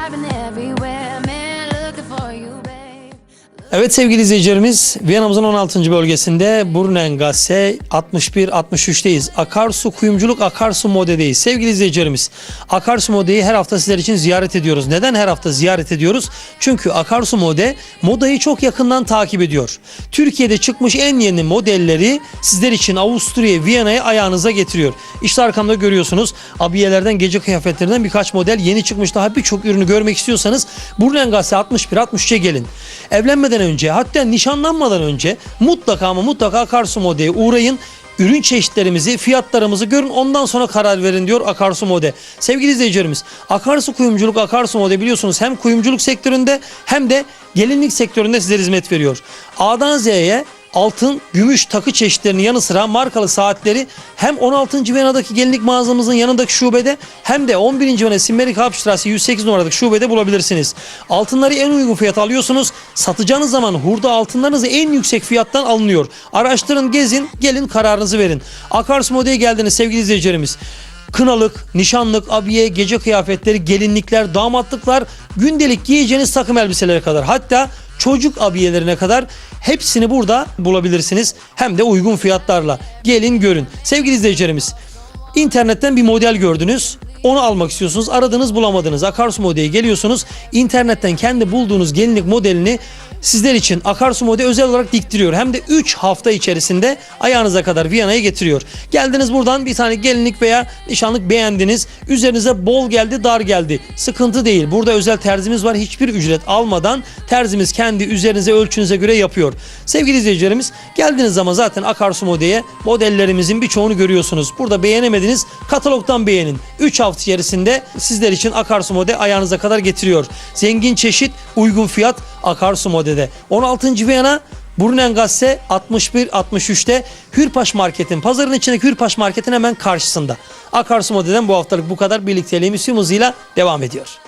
driving everywhere. Evet sevgili izleyicilerimiz Viyana'mızın 16. bölgesinde Burnengasse 61-63'teyiz. Akarsu kuyumculuk akarsu modedeyiz. Sevgili izleyicilerimiz akarsu modeyi her hafta sizler için ziyaret ediyoruz. Neden her hafta ziyaret ediyoruz? Çünkü akarsu mode modayı çok yakından takip ediyor. Türkiye'de çıkmış en yeni modelleri sizler için Avusturya Viyana'ya ayağınıza getiriyor. İşte arkamda görüyorsunuz abiyelerden gece kıyafetlerinden birkaç model yeni çıkmış. Daha birçok ürünü görmek istiyorsanız Burnengasse 61-63'e gelin. Evlenmeden önce hatta nişanlanmadan önce mutlaka ama mutlaka Akarsu Mode'ye uğrayın. Ürün çeşitlerimizi, fiyatlarımızı görün ondan sonra karar verin diyor Akarsu Mode. Sevgili izleyicilerimiz Akarsu Kuyumculuk Akarsu Mode biliyorsunuz hem kuyumculuk sektöründe hem de gelinlik sektöründe sizlere hizmet veriyor. A'dan Z'ye altın, gümüş takı çeşitlerinin yanı sıra markalı saatleri hem 16. Viyana'daki gelinlik mağazamızın yanındaki şubede hem de 11. Viyana Simmerik Hauptstrasse 108 numaradaki şubede bulabilirsiniz. Altınları en uygun fiyata alıyorsunuz. Satacağınız zaman hurda altınlarınızı en yüksek fiyattan alınıyor. Araştırın, gezin, gelin kararınızı verin. Akarsu Mode'ye geldiniz sevgili izleyicilerimiz. Kınalık, nişanlık, abiye, gece kıyafetleri, gelinlikler, damatlıklar, gündelik giyeceğiniz takım elbiselere kadar hatta çocuk abiyelerine kadar hepsini burada bulabilirsiniz. Hem de uygun fiyatlarla. Gelin görün. Sevgili izleyicilerimiz internetten bir model gördünüz. Onu almak istiyorsunuz. Aradınız bulamadınız. Akarsu Mode'ye geliyorsunuz. İnternetten kendi bulduğunuz gelinlik modelini sizler için Akarsu Mode özel olarak diktiriyor. Hem de 3 hafta içerisinde ayağınıza kadar Viyana'ya getiriyor. Geldiniz buradan bir tane gelinlik veya nişanlık beğendiniz. Üzerinize bol geldi dar geldi. Sıkıntı değil. Burada özel terzimiz var. Hiçbir ücret almadan terzimiz kendi üzerinize ölçünüze göre yapıyor. Sevgili izleyicilerimiz geldiğiniz zaman zaten Akarsu Mode'ye modellerimizin birçoğunu görüyorsunuz. Burada beğenemediniz katalogdan beğenin. 3 hafta içerisinde sizler için Akarsu Mode ayağınıza kadar getiriyor. Zengin çeşit, uygun fiyat Akarsu Mode'de. 16. Viyana Burnengasse 61-63'te Hürpaş Market'in pazarın içindeki Hürpaş Market'in hemen karşısında. Akarsu Mode'den bu haftalık bu kadar birlikteliğimiz tüm hızıyla devam ediyor.